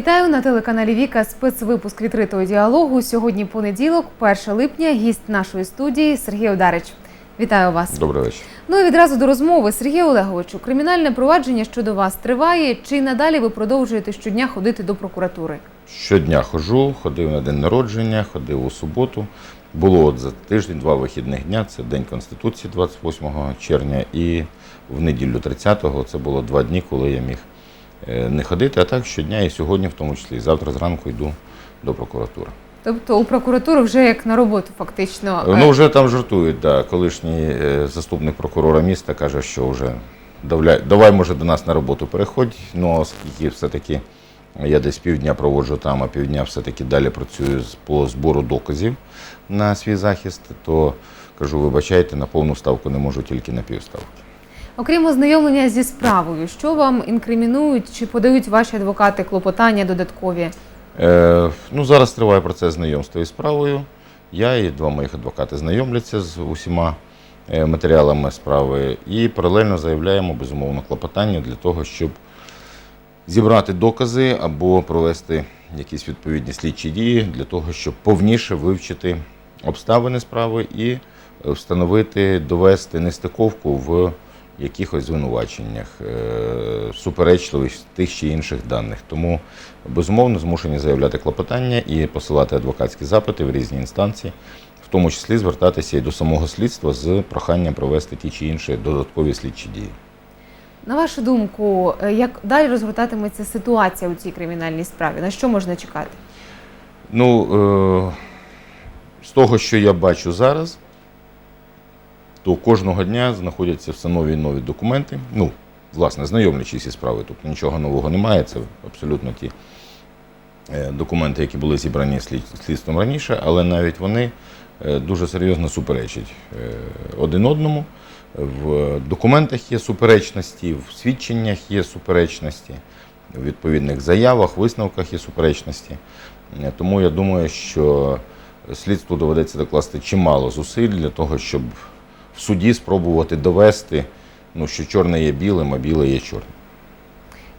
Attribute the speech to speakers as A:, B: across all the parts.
A: Вітаю на телеканалі Віка. Спецвипуск відкритого діалогу. Сьогодні понеділок, 1 липня. Гість нашої студії Сергій Одарич. Вітаю вас.
B: Добрий вечір.
A: Ну і відразу до розмови. Сергій Олеговичу, кримінальне провадження щодо вас триває. Чи надалі ви продовжуєте щодня ходити до прокуратури?
B: Щодня ходжу, ходив на день народження, ходив у суботу. Було от за тиждень два вихідних дня. Це День Конституції 28 червня і в неділю 30-го. Це було два дні, коли я міг не ходити. А так щодня і сьогодні, в тому числі, і завтра зранку йду до прокуратури.
A: Тобто у прокуратуру вже як на роботу, фактично. Е,
B: Ну вже там жартують. Да. Колишній е, заступник прокурора міста каже, що вже давай, давай може до нас на роботу переходь. Ну оскільки все-таки я десь півдня проводжу там, а півдня все-таки далі працюю по збору доказів на свій захист, то кажу, вибачайте, на повну ставку не можу, тільки на півставки.
A: Окрім ознайомлення зі справою, що вам інкримінують чи подають ваші адвокати клопотання додаткові?
B: Е, ну, зараз триває процес знайомства із справою. Я і два моїх адвокати знайомляться з усіма е, матеріалами справи і паралельно заявляємо безумовно клопотання для того, щоб зібрати докази або провести якісь відповідні слідчі дії для того, щоб повніше вивчити обставини справи і встановити, довести нестиковку в якихось звинуваченнях, е, суперечливість тих чи інших даних. Тому безумовно змушені заявляти клопотання і посилати адвокатські запити в різні інстанції, в тому числі звертатися і до самого слідства з проханням провести ті чи інші додаткові слідчі дії.
A: На вашу думку, е, як далі розгортатиметься ситуація у цій кримінальній справі? На що можна чекати?
B: Ну, е, з того, що я бачу зараз, то кожного дня знаходяться все нові і нові документи. Ну, власне, знайомлячись із справою, тобто нічого нового немає. Це абсолютно ті е, документи, які були зібрані слідством раніше, але навіть вони е, дуже серйозно суперечать е, один одному. В документах є суперечності, в свідченнях є суперечності, в відповідних заявах, висновках є суперечності. Тому я думаю, що слідству доведеться докласти чимало зусиль для того, щоб в суді спробувати довести, ну, що чорне є білим, а біле є чорним.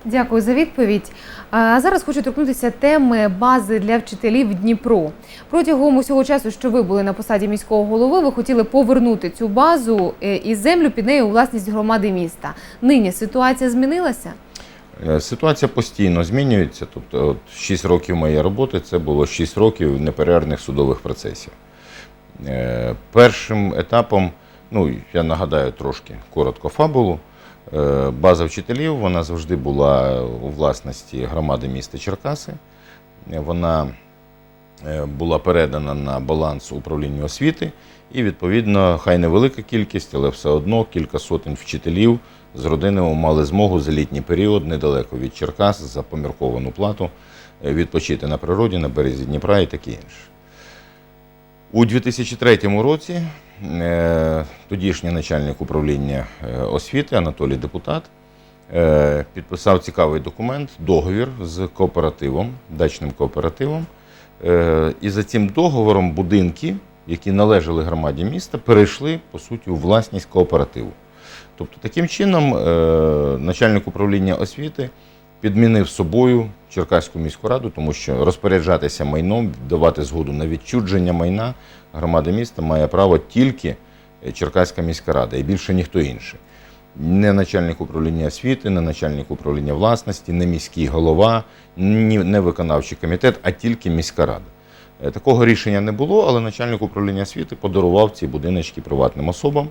A: Дякую за відповідь. А зараз хочу торкнутися теми бази для вчителів Дніпро. Протягом усього часу, що ви були на посаді міського голови, ви хотіли повернути цю базу е, і землю під нею у власність громади міста. Нині ситуація змінилася?
B: Е, Ситуація постійно змінюється. Тобто, от 6 років моєї роботи це було 6 років неперервних судових процесів. Е, Першим етапом, ну я нагадаю трошки коротко фабулу. Е, База вчителів вона завжди була у власності громади міста Черкаси. Вона е, була передана на баланс управління освіти, і відповідно, хай невелика кількість, але все одно кілька сотень вчителів з родинами мали змогу за літній період недалеко від Черкас за помірковану плату е, відпочити на природі, на березі Дніпра і таке інше. У 2003 році е, тодішній начальник управління е, освіти Анатолій Депутат е, підписав цікавий документ, договір з кооперативом, дачним кооперативом. І за цим договором будинки, які належали громаді міста, перейшли по суті у власність кооперативу. Тобто, таким чином, начальник управління освіти підмінив собою Черкаську міську раду, тому що розпоряджатися майном, давати згоду на відчудження майна громади міста має право тільки Черкаська міська рада і більше ніхто інший. Не начальник управління освіти, не начальник управління власності, не міський голова, не виконавчий комітет, а тільки міська рада. Е, Такого рішення не було, але начальник управління освіти подарував ці будиночки приватним особам.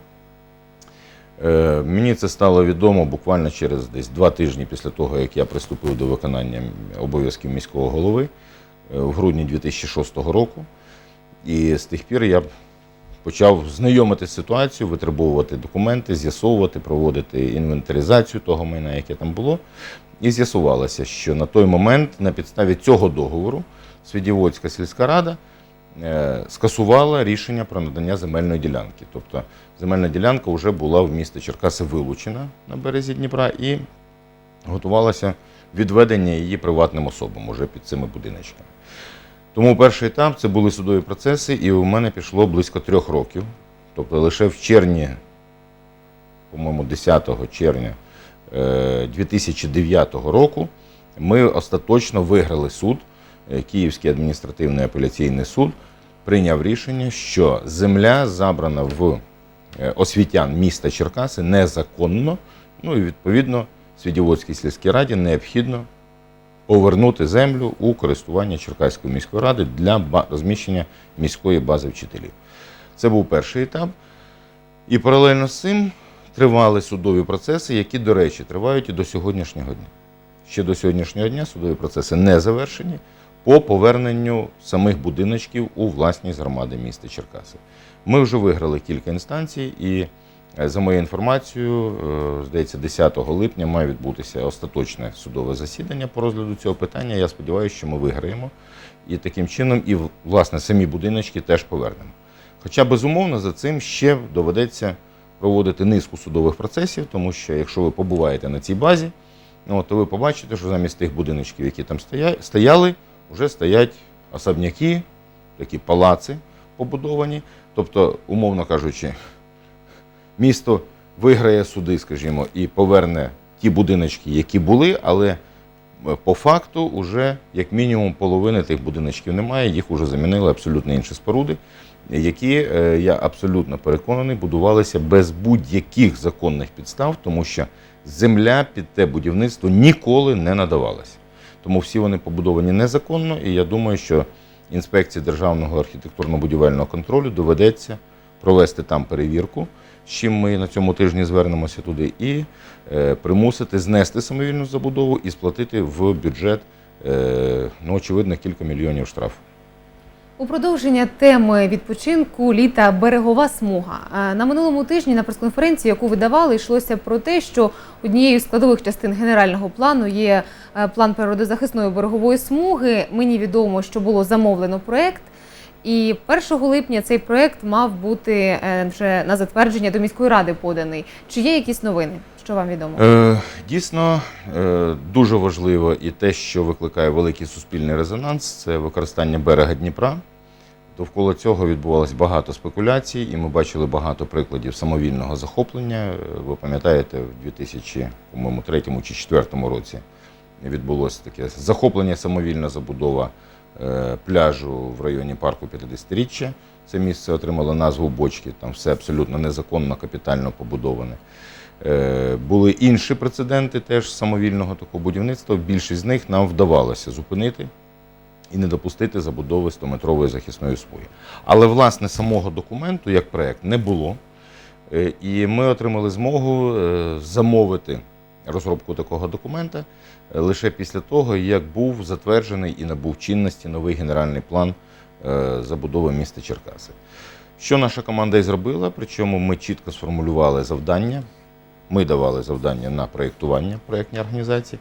B: Е, Мені це стало відомо буквально через десь два тижні після того, як я приступив до виконання обов'язків міського голови е, в грудні 2006 року. І з тих пір я почав знайомити з ситуацією, витребовувати документи, з'ясовувати, проводити інвентаризацію того майна, яке там було. І з'ясувалося, що на той момент на підставі цього договору Свідівоцька сільська рада скасувала рішення про надання земельної ділянки. Тобто земельна ділянка вже була в місті Черкаси вилучена на березі Дніпра і готувалося відведення її приватним особам уже під цими будиночками. Тому перший етап це були судові процеси, і у мене пішло близько трьох років. Тобто лише в червні, по-моєму, 10 червня е, 2009 року Ми остаточно виграли суд. Е, Київський адміністративний апеляційний суд прийняв рішення, що земля забрана в е, освітян міста Черкаси незаконно. Ну і відповідно Свідіводській сільській раді необхідно повернути землю у користування Черкаської міської ради для розміщення міської бази вчителів. Це був перший етап. І паралельно з цим тривали судові процеси, які, до речі, тривають і до сьогоднішнього дня. Ще до сьогоднішнього дня судові процеси не завершені по поверненню самих будиночків у власність громади міста Черкаси. Ми вже виграли кілька інстанцій, і е, за моєю інформацією, е, здається, 10 липня має відбутися остаточне судове засідання по розгляду цього питання. Я сподіваюся, що ми виграємо. І таким чином, і власне самі будиночки теж повернемо. Хоча, безумовно, за цим ще доведеться проводити низку судових процесів, тому що якщо ви побуваєте на цій базі, ну, то ви побачите, що замість тих будиночків, які там стоя- стояли, вже стоять особняки, такі палаци побудовані. Тобто, умовно кажучи, місто виграє суди, скажімо, і поверне ті будиночки, які були, але е, по факту вже як мінімум половини тих будиночків немає, їх вже замінили абсолютно інші споруди, які, е, я абсолютно переконаний, будувалися без будь-яких законних підстав, тому що земля під те будівництво ніколи не надавалася. Тому всі вони побудовані незаконно, і я думаю, що інспекції Державного архітектурно-будівельного контролю доведеться провести там перевірку, з чим ми на цьому тижні звернемося туди, і е, примусити знести самовільну забудову і сплатити в бюджет, е, ну, очевидно, кілька мільйонів штрафу.
A: У продовження теми відпочинку літа берегова смуга. Е, На минулому тижні на прес-конференції, яку ви давали, йшлося про те, що однією з складових частин генерального плану є е, план природозахисної берегової смуги. Мені відомо, що було замовлено проект. І 1 липня цей проект мав бути е, вже на затвердження до міської ради поданий. Чи є якісь новини? Що вам відомо?
B: Е, дійсно, е, дуже важливо і те, що викликає великий суспільний резонанс, це використання берега Дніпра. Довкола цього відбувалось багато спекуляцій, і ми бачили багато прикладів самовільного захоплення. Ви пам'ятаєте, в 2003 чи 2004 році відбулося таке захоплення, самовільна забудова е, пляжу в районі парку 50-річчя. Це місце отримало назву Бочки. Там все абсолютно незаконно, капітально побудоване. Е, Були інші прецеденти теж самовільного такого будівництва. Більшість з них нам вдавалося зупинити і не допустити забудови 100-метрової захисної смуги. Але власне самого документу як проект не було. Е, І ми отримали змогу е, замовити розробку такого документа е, лише після того, як був затверджений і набув чинності новий генеральний план забудови міста Черкаси. Що наша команда і зробила, причому ми чітко сформулювали завдання. Ми давали завдання на проєктування проєктній організації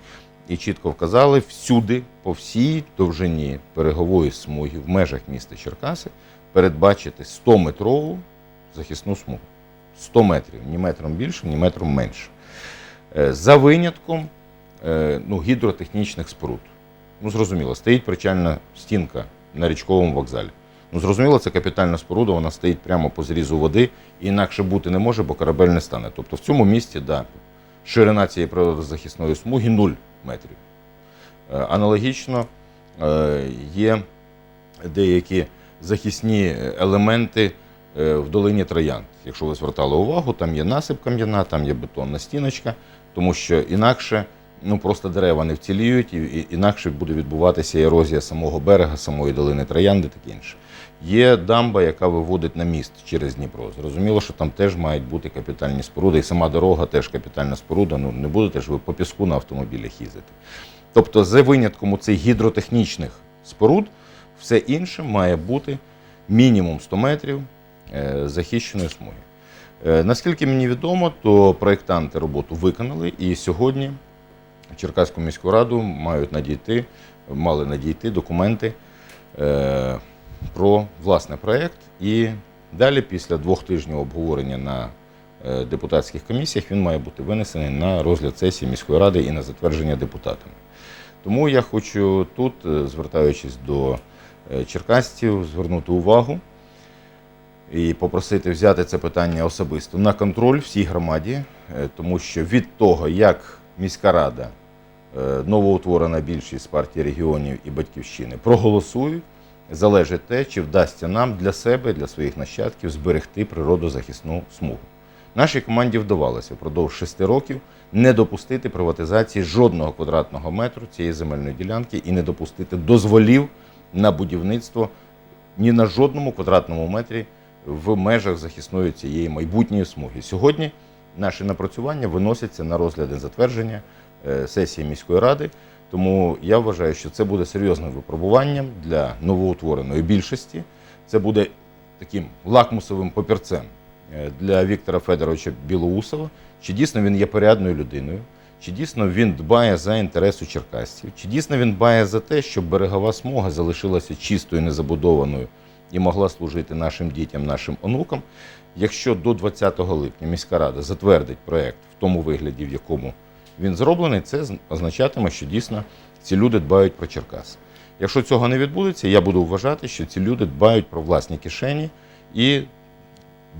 B: і чітко вказали всюди, по всій довжині берегової смуги в межах міста Черкаси передбачити 100-метрову захисну смугу. 100 метрів, ні метром більше, ні метром менше. Е, За винятком е, ну, гідротехнічних споруд. Ну, зрозуміло, стоїть причальна стінка на річковому вокзалі. Ну, зрозуміло, це капітальна споруда, вона стоїть прямо по зрізу води, і інакше бути не може, бо корабель не стане. Тобто в цьому місті, да, ширина цієї природозахисної смуги 0 метрів. Е, Аналогічно е, є деякі захисні елементи е, в долині Троянд. Якщо ви звертали увагу, там є насип кам'яна, там є бетонна стіночка, тому що інакше ну, просто дерева не вціліють, і, інакше буде відбуватися ерозія самого берега, самої долини Троянди, таке інше. Є дамба, яка виводить на міст через Дніпро. Зрозуміло, що там теж мають бути капітальні споруди, і сама дорога теж капітальна споруда. Ну не будете ж ви по піску на автомобілях їздити. Тобто, за винятком цих гідротехнічних споруд, все інше має бути мінімум 100 метрів е, захищеної смуги. Е, Наскільки мені відомо, то проєктанти роботу виконали, і сьогодні в Черкаську міську раду мають надійти, мали надійти документи е, про власний проєкт. І далі, після двох тижнів обговорення на е, депутатських комісіях, він має бути винесений на розгляд сесії міської ради і на затвердження депутатами. Тому я хочу тут, е, звертаючись до е, черкасців, звернути увагу і попросити взяти це питання особисто на контроль всій громаді, тому що від того, як міська рада новоутворена більшість партії регіонів і батьківщини проголосують, залежить те, чи вдасться нам для себе, для своїх нащадків зберегти природозахисну смугу. Нашій команді вдавалося впродовж шести років не допустити приватизації жодного квадратного метру цієї земельної ділянки і не допустити дозволів на будівництво ні на жодному квадратному метрі в межах захисної цієї майбутньої смуги. Сьогодні наші напрацювання виносяться на розгляд і затвердження е, сесії міської ради. Тому я вважаю, що це буде серйозним випробуванням для новоутвореної більшості. Це буде таким лакмусовим папірцем е, для Віктора Федоровича Білоусова, чи дійсно він є порядною людиною, чи дійсно він дбає за інтереси черкасців, чи дійсно він дбає за те, щоб берегова смуга залишилася чистою, незабудованою і могла служити нашим дітям, нашим онукам. Якщо до 20 липня міська рада затвердить проект в тому вигляді, в якому він зроблений, це означатиме, що дійсно ці люди дбають про Черкас. Якщо цього не відбудеться, я буду вважати, що ці люди дбають про власні кишені і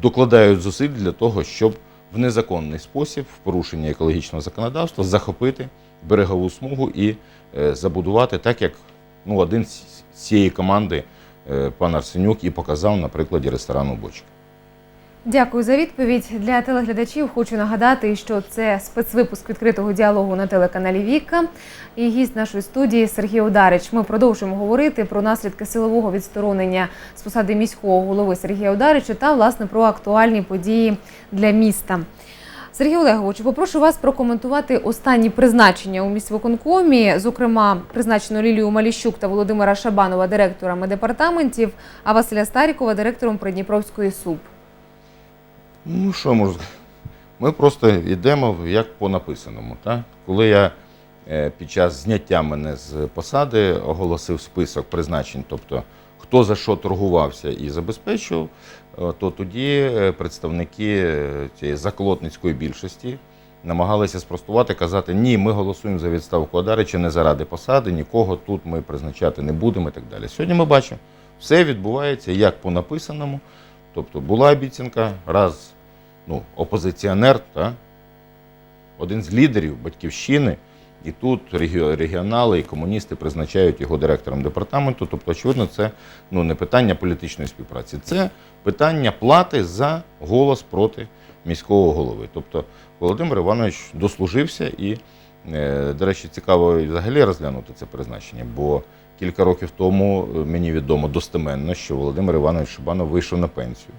B: докладають зусиль для того, щоб в незаконний спосіб, в порушення екологічного законодавства, захопити берегову смугу і е, забудувати так, як ну, один з цієї команди, е, пан Арсенюк, і показав на прикладі ресторану Бочка.
A: Дякую за відповідь. Для телеглядачів хочу нагадати, що це спецвипуск відкритого діалогу на телеканалі Віка. І гість нашої студії Сергій Ударич. Ми продовжуємо говорити про наслідки силового відсторонення з посади міського голови Сергія Ударича та власне про актуальні події для міста. Сергій Олегович, попрошу вас прокоментувати останні призначення у міськвиконкомі, зокрема призначено Лілію Маліщук та Володимира Шабанова директорами департаментів, а Василя Старікова директором Придніпровської СУП.
B: Ну, що сказати? Ми просто йдемо як по написаному. Так? Коли я е, під час зняття мене з посади оголосив список призначень, тобто хто за що торгувався і забезпечував, е, то тоді е, представники цієї заколотницької більшості намагалися спростувати, казати, ні, ми голосуємо за відставку Адарича не заради посади, нікого тут ми призначати не будемо і так далі. Сьогодні ми бачимо, все відбувається як по написаному. Тобто була обіцянка, раз ну, опозиціонер, та, один з лідерів батьківщини, і тут регіонали і комуністи призначають його директором департаменту. Тобто, очевидно, це ну, не питання політичної співпраці, це питання плати за голос проти міського голови. Тобто Володимир Іванович дослужився і, е, до речі, цікаво взагалі розглянути це призначення, бо кілька років тому е, мені відомо достеменно, що Володимир Іванович Шибанов вийшов на пенсію.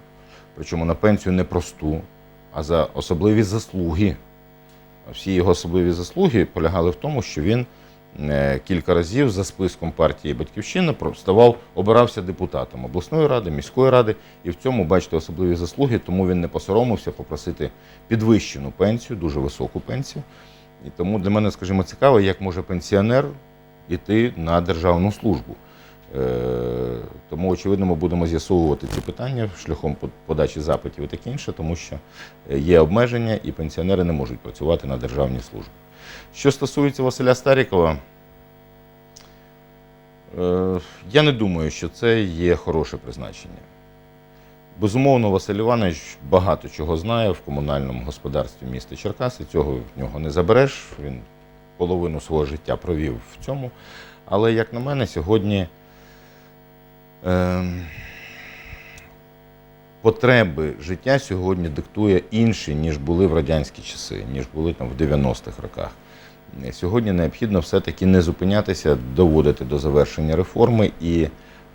B: Причому на пенсію не просту, а за особливі заслуги. Всі його особливі заслуги полягали в тому, що він е, кілька разів за списком партії Батьківщина ставав, обирався депутатом обласної ради, міської ради, і в цьому бачите особливі заслуги, тому він не посоромився попросити підвищену пенсію, дуже високу пенсію. І тому для мене, скажімо, цікаво, як може пенсіонер йти на державну службу. Е, Тому, очевидно, ми будемо з'ясовувати ці питання шляхом подачі запитів і таке інше, тому що е, є обмеження і пенсіонери не можуть працювати на державній службі. Що стосується Василя Старікова, е, я не думаю, що це є хороше призначення. Безумовно, Василь Іванович багато чого знає в комунальному господарстві міста Черкаси. Цього в нього не забереш. Він половину свого життя провів в цьому. Але, як на мене, сьогодні потреби життя сьогодні диктує інші, ніж були в радянські часи, ніж були там в 90-х роках. Сьогодні необхідно все-таки не зупинятися, доводити до завершення реформи і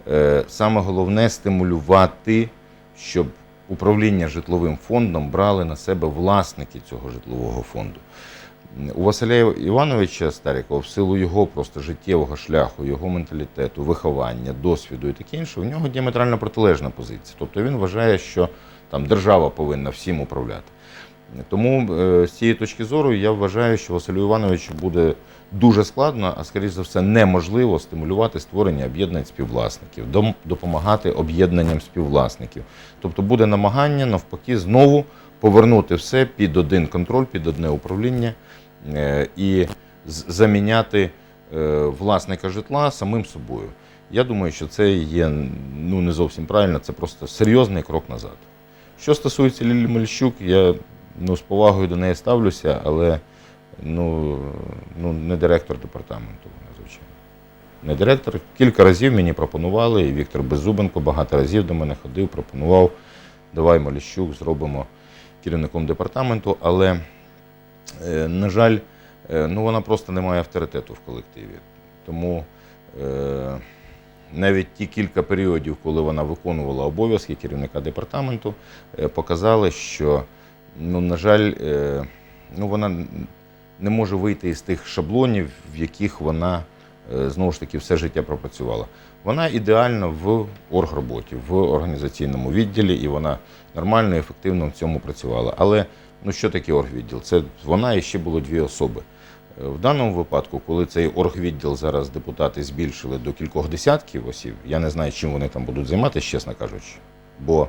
B: е, саме головне стимулювати, щоб управління житловим фондом брали на себе власники цього житлового фонду. У Василя Івановича Старікова, в силу його просто життєвого шляху, його менталітету, виховання, досвіду і таке інше, у нього діаметрально протилежна позиція. Тобто він вважає, що там держава повинна всім управляти. Тому е, з цієї точки зору я вважаю, що Василю Івановичу буде дуже складно, а скоріш за все, неможливо стимулювати створення об'єднань співвласників, допомагати об'єднанням співвласників. Тобто буде намагання навпаки знову повернути все під один контроль, під одне управління і заміняти е, власника житла самим собою. Я думаю, що це є ну, не зовсім правильно, це просто серйозний крок назад. Що стосується Лілі Мельщук, я ну, з повагою до неї ставлюся, але ну, ну не директор департаменту, звичайно. Не директор. Кілька разів мені пропонували, і Віктор Беззубенко багато разів до мене ходив, пропонував, давай Маліщук зробимо керівником департаменту, але, е, на жаль, е, ну, вона просто не має авторитету в колективі. Тому е, навіть ті кілька періодів, коли вона виконувала обов'язки керівника департаменту, е, показали, що, ну, на жаль, е, ну, вона не може вийти із тих шаблонів, в яких вона е, знову ж таки все життя пропрацювала. Вона ідеальна в оргроботі, в організаційному відділі, і вона нормально і ефективно в цьому працювала. Але ну що таке оргвідділ? Це вона і ще було дві особи. Е, В даному випадку, коли цей оргвідділ зараз депутати збільшили до кількох десятків осіб, я не знаю, чим вони там будуть займатися, чесно кажучи. Бо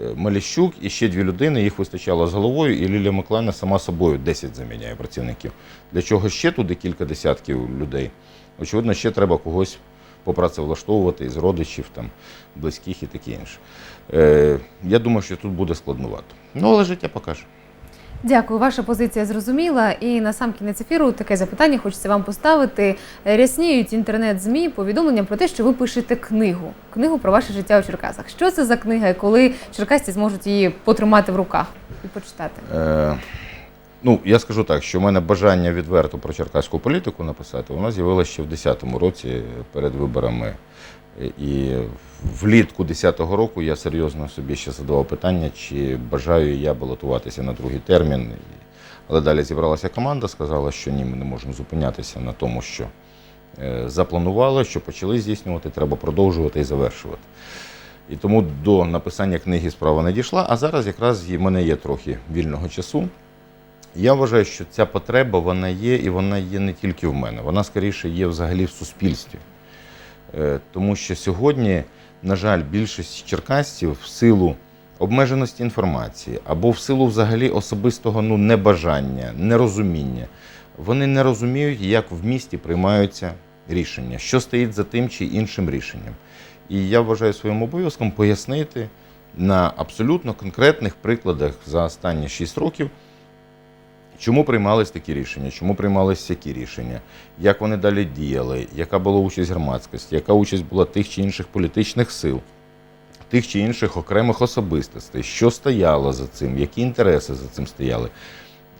B: е, Маліщук і ще дві людини, їх вистачало з головою, і Лілія Миколаївна сама собою 10 заміняє працівників. Для чого ще туди кілька десятків людей? Очевидно, ще треба когось попрацевлаштовувати із родичів, там, близьких і таке інше. Е, я думаю, що тут буде складнувато. Ну, але життя покаже.
A: Дякую, ваша позиція зрозуміла. І на сам кінець ефіру таке запитання хочеться вам поставити. Рясніють інтернет-змі повідомлення про те, що ви пишете книгу. Книгу про ваше життя у Черкасах. Що це за книга і коли черкасці зможуть її потримати в руках і почитати?
B: Е, ну, я скажу так, що в мене бажання відверто про черкаську політику написати, воно з'явилося ще в 2010 році перед виборами. І влітку 2010 року я серйозно собі ще задавав питання, чи бажаю я балотуватися на другий термін. Але далі зібралася команда, сказала, що ні, ми не можемо зупинятися на тому, що е, запланували, що почали здійснювати, треба продовжувати і завершувати. І тому до написання книги справа не дійшла, а зараз якраз в мене є трохи вільного часу. Я вважаю, що ця потреба вона є, і вона є не тільки в мене, вона скоріше є взагалі в суспільстві. Е, Тому що сьогодні, на жаль, більшість черкасців в силу обмеженості інформації або в силу взагалі особистого ну, небажання, нерозуміння, вони не розуміють, як в місті приймаються рішення, що стоїть за тим чи іншим рішенням. І я вважаю своїм обов'язком пояснити на абсолютно конкретних прикладах за останні 6 років, чому приймались такі рішення, чому приймались такі рішення, як вони далі діяли, яка була участь громадськості, яка участь була тих чи інших політичних сил, тих чи інших окремих особистостей, що стояло за цим, які інтереси за цим стояли,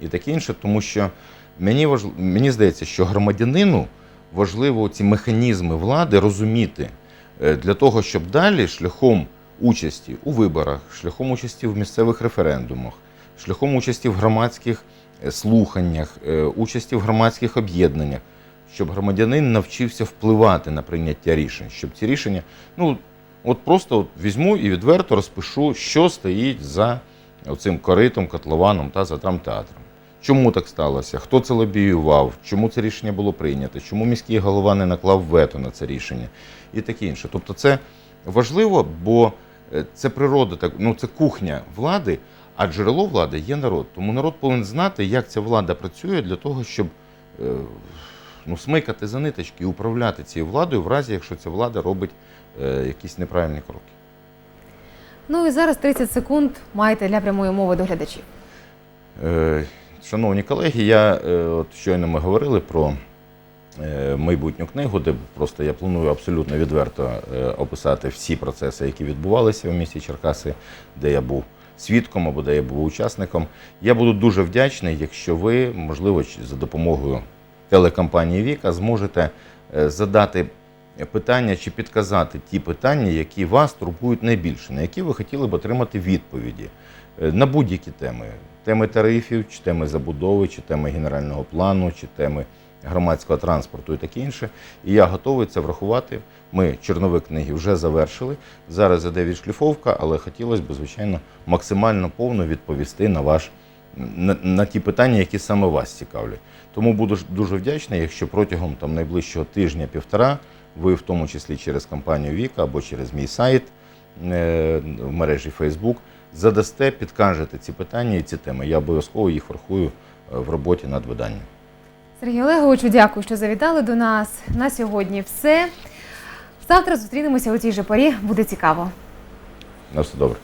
B: і таке інше, тому що мені, важ... мені здається, що громадянину важливо ці механізми влади розуміти е, для того, щоб далі шляхом участі у виборах, шляхом участі в місцевих референдумах, шляхом участі в громадських слуханнях, е, участі в громадських об'єднаннях, щоб громадянин навчився впливати на прийняття рішень, щоб ці рішення, ну от просто от візьму і відверто розпишу, що стоїть за цим коритом, котлованом та за драмтеатром. Чому так сталося? Хто це лобіював? Чому це рішення було прийнято? Чому міський голова не наклав вето на це рішення? І таке інше. Тобто, це важливо, бо е, це природа, ну це кухня влади, а джерело влади є народ. Тому народ повинен знати, як ця влада працює для того, щоб е, ну, смикати за ниточки і управляти цією владою, в разі якщо ця влада робить е, якісь неправильні кроки.
A: Ну і зараз 30 секунд маєте для прямої мови до глядачів.
B: Е, Шановні колеги, я от щойно ми говорили про майбутню книгу, де просто я планую абсолютно відверто описати всі процеси, які відбувалися в місті Черкаси, де я був свідком або де я був учасником. Я буду дуже вдячний, якщо ви, можливо, за допомогою телекомпанії Віка зможете е, задати питання чи підказати ті питання, які вас турбують найбільше, на які ви хотіли б отримати відповіді е, на будь-які теми. Теми тарифів, чи теми забудови, чи теми генерального плану, чи теми громадського транспорту і таке інше. І я готовий це врахувати. Ми чорновик книги вже завершили. Зараз іде відшліфовка, але хотілося б, звичайно, максимально повно відповісти на ваш на, на ті питання, які саме вас цікавлять. Тому буду дуже вдячний, якщо протягом там найближчого тижня-півтора ви, в тому числі через компанію Віка або через мій сайт е, в мережі Facebook, задасте, підкажете ці питання і ці теми. Я обов'язково їх врахую е, в роботі над виданням.
A: Сергію Олеговичу, дякую, що завітали до нас. На сьогодні все. Завтра зустрінемося у тій же порі. Буде цікаво.
B: На все добре.